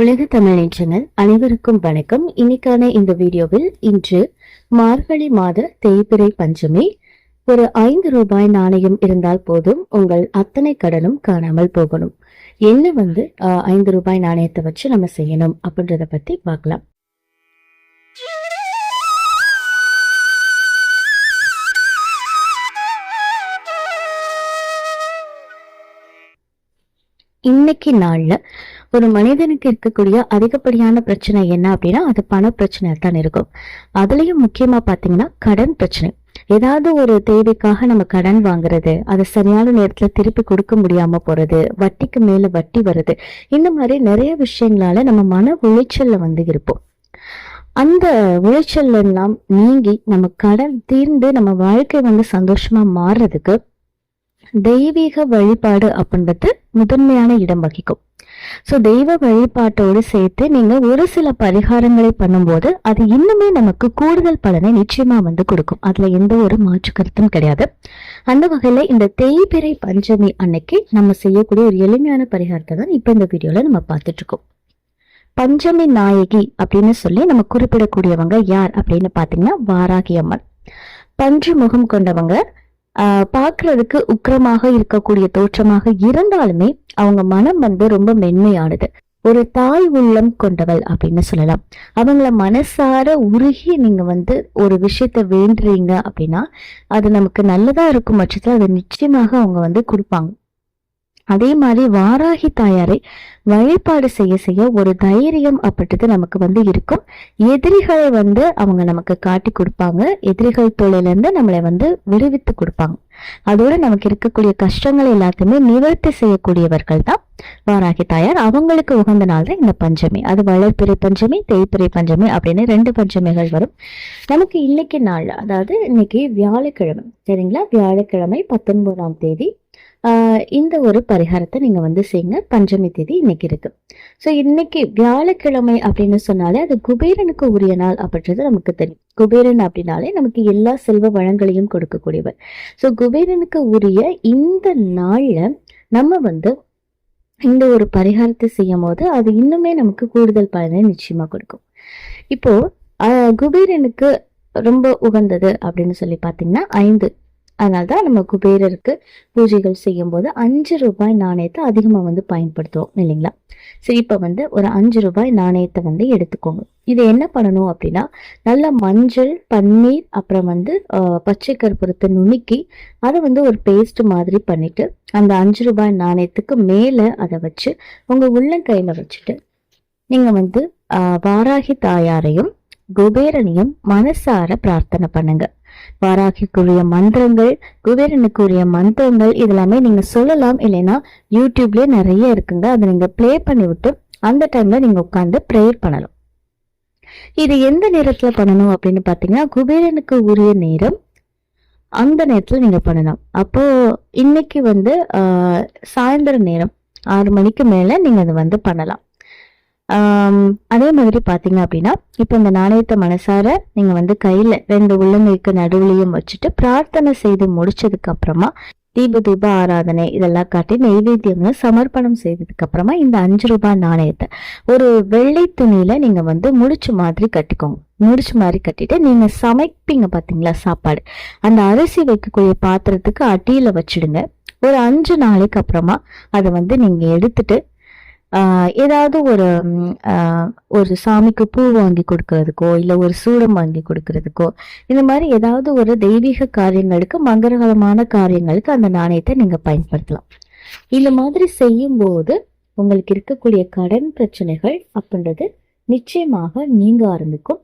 உலக தமிழ் நேற்றங்கள் அனைவருக்கும் வணக்கம். இன்னைக்கான இந்த வீடியோவில் இன்று மார்கழி மாத தேய்பிறை பஞ்சமி. ஒரு ஐந்து ரூபாய் நாணயம் இருந்தால் போதும் உங்கள் அத்தனை கடனும் காணாமல் போகணும். என்ன வந்து ஐந்து ரூபாய் நாணயத்தை வச்சு நம்ம செய்யணும் அப்படின்றத பத்தி பார்க்கலாம். இன்னைக்கு நாள்ல ஒரு மனிதனுக்கு இருக்கக்கூடிய அதிகப்படியான பிரச்சனை என்ன அப்படின்னா அது பண பிரச்சனை தான் இருக்கும். அதுலயும் முக்கியமா பாத்தீங்கன்னா கடன் பிரச்சனை. ஏதாவது ஒரு தேவைக்காக நம்ம கடன் வாங்குறது அதை சரியான நேரத்துல திருப்பி கொடுக்க முடியாம போறது வட்டிக்கு மேல வட்டி வருது இந்த மாதிரி நிறைய விஷயங்களால நம்ம மன உளைச்சல்ல வந்து இருப்போம். அந்த உளைச்சல் எல்லாம் நீங்கி நம்ம கடன் தீர்ந்து நம்ம வாழ்க்கை வந்து சந்தோஷமா மாறுறதுக்கு தெய்வீக வழிபாடு அப்படின்றது முதன்மையான இடம் வகிக்கும். ஸோ தெய்வ வழிபாட்டோடு சேர்த்து நீங்க ஒரு சில பரிகாரங்களை பண்ணும்போது அது இன்னுமே நமக்கு கூடுதல் பலனை நிச்சயமா வந்து கொடுக்கும். அதுல எந்த ஒரு மாற்று கருத்தும் கிடையாது. அந்த வகையில இந்த தேய்பிறை பஞ்சமி அன்னைக்கு நம்ம செய்யக்கூடிய ஒரு எளிமையான பரிகாரத்தை தான் இப்போ இந்த வீடியோவில் நம்ம பார்த்துட்டு இருக்கோம் பஞ்சமி நாயகி அப்படின்னு சொல்லி நம்ம குறிப்பிடக்கூடியவங்க யார் அப்படின்னு பார்த்தீங்கன்னா வாராகி அம்மன். பன்று முகம் கொண்டவங்க பார்க்கறதுக்கு உக்கிரமாக இருக்கக்கூடிய தோற்றமாக இருந்தாலுமே அவங்க மனம் வந்து ரொம்ப மென்மையானது. ஒரு தாய் உள்ளம் கொண்டவள் அப்படின்னு சொல்லலாம். அவங்கள மனசார உருகி நீங்க வந்து ஒரு விஷயத்த வேண்டுறீங்க அப்படின்னா அது நமக்கு நல்லதா இருக்கும் பட்சத்தில் அதை நிச்சயமாக அவங்க வந்து கொடுப்பாங்க. அதே மாதிரி வாராகி தாயாரை வழிபாடு செய்ய செய்ய ஒரு தைரியம் அப்படின்றது நமக்கு வந்து இருக்கும். எதிரிகளை வந்து அவங்க நமக்கு காட்டி கொடுப்பாங்க. எதிரிகள் தொழிலிருந்து நம்மளை வந்து விடுவித்து கொடுப்பாங்க. அதோட நமக்கு இருக்கக்கூடிய கஷ்டங்கள் எல்லாத்தையுமே நிவர்த்தி செய்யக்கூடியவர்கள் தான் வாராகி தாயார். அவங்களுக்கு உகந்த நாள் தான் இந்த பஞ்சமி. அது வளர்பிறை பஞ்சமி தேய்பிறை பஞ்சமி அப்படின்னு ரெண்டு பஞ்சமிகள் வரும். நமக்கு இன்னைக்கு நாள் அதாவது இன்னைக்கு வியாழக்கிழமை. சரிங்களா? வியாழக்கிழமை பத்தொன்பதாம் தேதி இந்த ஒரு பரிகாரத்தை நீங்கள் வந்து செய்யுங்க. பஞ்சமி தேதி இன்னைக்கு இருக்குது ஸோ இன்னைக்கு வியாழக்கிழமை அப்படின்னு சொன்னாலே அது குபேரனுக்கு உரிய நாள் அப்படின்றது நமக்கு தெரியும். குபேரன் அப்படின்னாலே நமக்கு எல்லா செல்வ வளங்களையும் கொடுக்கக்கூடியவர். ஸோ குபேரனுக்கு உரிய இந்த நாளில் நம்ம வந்து இந்த ஒரு பரிகாரத்தை செய்யும் போது அது இன்னுமே நமக்கு கூடுதல் பலனை நிச்சயமாக கொடுக்கும். இப்போ குபேரனுக்கு ரொம்ப உகந்தது அப்படின்னு சொல்லி பார்த்தீங்கன்னா ஐந்து. அதனால தான் நம்ம குபேரருக்கு பூஜைகள் செய்யும் போது அஞ்சு ரூபாய் நாணயத்தை அதிகமாக வந்து பயன்படுத்துவோம் இல்லைங்களா? சரி இப்போ வந்து ஒரு அஞ்சு ரூபாய் நாணயத்தை வந்து எடுத்துக்கோங்க. இது என்ன பண்ணணும் அப்படின்னா நல்ல மஞ்சள் பன்னீர் அப்புறம் வந்து பச்சை கற்பூரத்தை நுணுக்கி அதை வந்து ஒரு பேஸ்ட் மாதிரி பண்ணிட்டு அந்த அஞ்சு ரூபாய் நாணயத்துக்கு மேலே அதை வச்சு உங்கள் உள்ளங்கையில் வச்சுட்டு நீங்கள் வந்து வாராகி தாயாரையும் குபேரனையும் மனசார பிரார்த்தனை பண்ணுங்கள் வாராகிக்குரிய மந்திரங்கள் குபேரனுக்குரிய மந்திரங்கள் இதெல்லாமே நீங்கள் சொல்லலாம். இல்லைன்னா யூடியூப்லேயே நிறைய இருக்குங்க. அதை நீங்கள் ப்ளே பண்ணிவிட்டு அந்த டைம்ல நீங்கள் உட்காந்து ப்ரேயர் பண்ணலாம். இது எந்த நேரத்தில் பண்ணணும் அப்படின்னு பார்த்தீங்கன்னா குபேரனுக்கு உரிய நேரம் அந்த நேரத்தில் நீங்கள் பண்ணலாம். அப்போ இன்னைக்கு வந்து சாயந்தர நேரம் ஆறு மணிக்கு மேலே நீங்கள் அதை வந்து பண்ணலாம். அதே மாதிரி பார்த்தீங்க அப்படின்னா இப்போ இந்த நாணயத்தை மனசார நீங்கள் வந்து கையில் ரெண்டு உள்ளங்கைக்கு நடுவுலையும் வச்சுட்டு பிரார்த்தனை செய்து முடிச்சதுக்கு அப்புறமா தீப தீப ஆராதனை இதெல்லாம் காட்டி நெய்வேத்தியம்னு சமர்ப்பணம் செய்ததுக்கு அப்புறமா இந்த அஞ்சு ரூபாய் நாணயத்தை ஒரு வெள்ளை துணியில நீங்க வந்து முடிச்சு மாதிரி கட்டிக்கோங்க. முடிச்சு மாதிரி கட்டிட்டு நீங்க சமைப்பீங்க பாத்தீங்களா சாப்பாடு. அந்த அரிசி வைக்கக்கூடிய பாத்திரத்துக்கு அடியில வச்சிடுங்க. ஒரு அஞ்சு நாளைக்கு அப்புறமா அதை வந்து நீங்க எடுத்துட்டு ஏதாவது ஒரு ஒரு சாமிக்கு பூ வாங்கி கொடுக்கறதுக்கோ இல்லை ஒரு சூடம் வாங்கி கொடுக்கறதுக்கோ இந்த மாதிரி ஏதாவது ஒரு தெய்வீக காரியங்களுக்கு மங்களகரமான காரியங்களுக்கு அந்த நாணயத்தை நீங்கள் பயன்படுத்தலாம். இந்த மாதிரி செய்யும்போது உங்களுக்கு இருக்கக்கூடிய கடன் பிரச்சனைகள் அப்படின்றது நிச்சயமாக நீங்க ஆரம்பிக்கும்.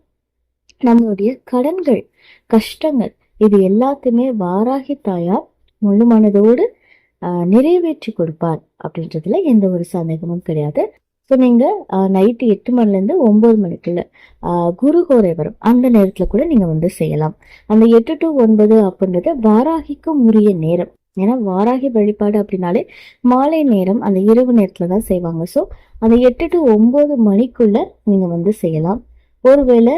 நம்மளுடைய கடன்கள் கஷ்டங்கள் இது எல்லாத்தையுமே வாராகி தாயார் முழு மனதோடு நிறைவேற்றி கொடுப்பார் அப்படின்றதுல எந்த ஒரு சந்தேகமும் கிடையாது. ஸோ நீங்கள் நைட்டு எட்டு மணிலேருந்து ஒம்பது மணிக்குள்ள குரு கோரை வரும். அந்த நேரத்தில் கூட நீங்கள் வந்து செய்யலாம். அந்த எட்டு டு ஒன்பது அப்படின்றது வாராகிக்கும் உரிய நேரம். ஏன்னா வாராகி வழிபாடு அப்படின்னாலே மாலை நேரம் அந்த இரவு நேரத்தில் தான் செய்வாங்க. ஸோ அந்த எட்டு டு ஒம்பது மணிக்குள்ள நீங்கள் வந்து செய்யலாம். ஒருவேளை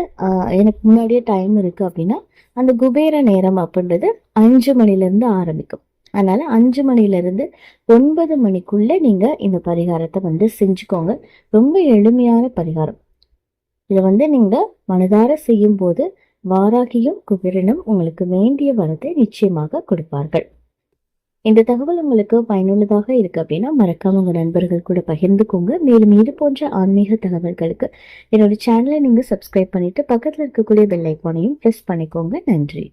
எனக்கு முன்னாடியே டைம் இருக்குது அப்படின்னா அந்த குபேர நேரம் அப்படின்றது அஞ்சு மணிலேருந்து ஆரம்பிக்கும். அதனால அஞ்சு மணிலேருந்து ஒன்பது மணிக்குள்ள நீங்க இந்த பரிகாரத்தை வந்து செஞ்சுக்கோங்க. ரொம்ப எளிமையான பரிகாரம். இதை வந்து நீங்க மனதார செய்யும் போது வாராகியும் குபிரனும் உங்களுக்கு வேண்டிய வரத்தை நிச்சயமாக கொடுப்பார்கள். இந்த தகவல் உங்களுக்கு பயனுள்ளதாக இருக்கு அப்படின்னா மறக்காம உங்கள் நண்பர்கள் கூட பகிர்ந்துக்கோங்க. மேலும் இது போன்ற ஆன்மீக தகவல்களுக்கு என்னோட சேனலை நீங்க சப்ஸ்கிரைப் பண்ணிட்டு பக்கத்துல இருக்கக்கூடிய பெல் ஐக்கானையும் ப்ரெஸ் பண்ணிக்கோங்க. நன்றி.